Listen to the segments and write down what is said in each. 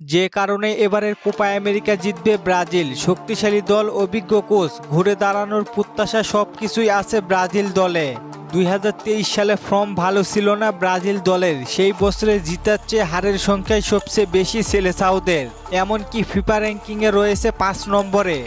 যে কারণে এবারের কোপা আমেরিকা জিতবে ব্রাজিল। শক্তিশালী দল অভিজ্ঞ কোচ ঘুরে দাঁড়ানোর প্রত্যাশা সব কিছুই আছে ব্রাজিল দলে। দুই হাজার তেইশ সালে ফর্ম ভালো ছিল না ব্রাজিল দলের, সেই বছরে জিতার চেয়ে হারের সংখ্যায় সবচেয়ে বেশি ছেলে সাউদের এমনকি ফিফা র্যাঙ্কিংয়ে রয়েছে পাঁচ নম্বরে।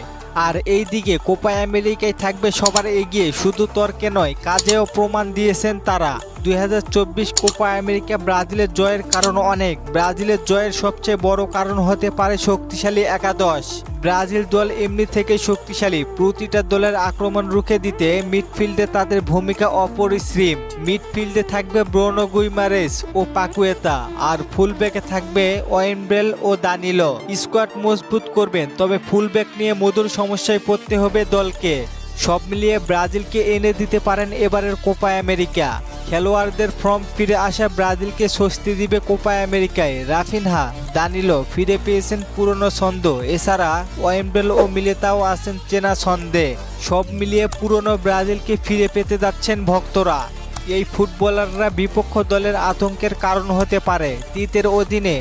আর এই দিকে কোপা আমেরিকায় থাকবে সবার এগিয়ে, শুধু তর্কে নয়, কাজেও প্রমাণ দিয়েছেন তারা। দুই হাজার চব্বিশ কোপা আমেরিকা ব্রাজিলের জয়ের কারণ অনেক। ব্রাজিলের জয়ের সবচেয়ে বড় কারণ হতে পারে শক্তিশালী একাদশ। ব্রাজিল দল এমনি থেকে শক্তিশালী। প্রতিটা দলের আক্রমণ রুখে দিতে মিডফিল্ডে তাদের ভূমিকা অপরিসীম। মিডফিল্ডে থাকবে ব্রোনো গুইমারেস ও পাকুয়েতা। আর ফুলব্যাকে থাকবে ওয়েনব্রেল ও দানিলো। স্কোয়াড মজবুত করবেন, তবে ফুলব্যাক নিয়ে মধুর সমস্যায় পড়তে হবে দলকে। সব মিলিয়ে ব্রাজিলকে এনে দিতে পারেন এবারের কোপা আমেরিকা। খেলোয়াড়দের ফর্ম ফিরে আসা ব্রাজিলকে স্বস্তি দিবে কোপা আমেরিকায়। রাফিনহা, দানিলো ফিরে পেয়েছেন পুরনো ছন্দ। এছাড়া ওয়েম্বেল ও মিলেতাও আছেন চেনা ছন্দে। সব মিলিয়ে পুরনো ব্রাজিলকে ফিরে পেতে যাচ্ছেন ভক্তরা। এই ফুটবলাররা বিপক্ষ দলের আতঙ্কের কারণ হতে পারে। তিতের অধীনে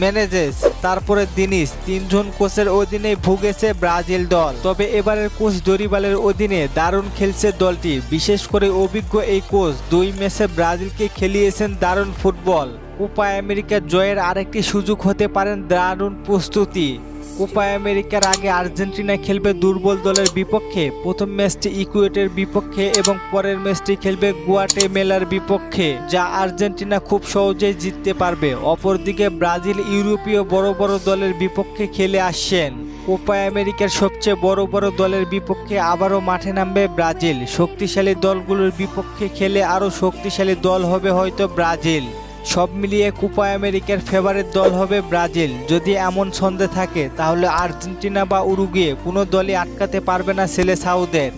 ম্যানেজেস, তারপরে দিনিস, তিনজন কোচের অধীনে ভুগেছে ব্রাজিল দল। তবে এবারের কোচ দরিবালের অধীনে দারুণ খেলছে দলটি। বিশেষ করে অভিজ্ঞ এই কোচ দুই ম্যাচে ব্রাজিলকে খেলিয়েছেন দারুণ ফুটবল। কোপা আমেরিকার জয়ের আরেকটি সুযোগ হতে পারেন দারুণ প্রস্তুতি। কোপা আমেরিকার আগে আর্জেন্টিনা খেলবে দুর্বল দলের বিপক্ষে। প্রথম ম্যাচটি ইকুয়েটের বিপক্ষে এবং পরের ম্যাচটি খেলবে গুয়াটে মেলার বিপক্ষে, যা আর্জেন্টিনা খুব সহজেই জিততে পারবে। অপরদিকে ব্রাজিল ইউরোপীয় বড় বড় দলের বিপক্ষে খেলে আসছেন। কোপা আমেরিকার সবচেয়ে বড় বড় দলের বিপক্ষে আবারও মাঠে নামবে ব্রাজিল। শক্তিশালী দলগুলোর বিপক্ষে খেলে আরও শক্তিশালী দল হবে হয়তো ব্রাজিল। সব মিলিয়ে কোপা আমেরিকার ফেভারিট দল হবে ব্রাজিল। যদি এমন ছন্দে থাকে, তাহলে আর্জেন্টিনা বা উরুগুয়ে কোনো দলই আটকাতে পারবে না ছেলে সাউদের।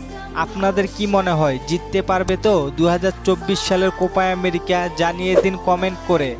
আপনাদের কি মনে হয়, জিততে পারবে তো? দু হাজার চব্বিশ সালের কোপা আমেরিকা জানিয়ে দিন কমেন্ট করে।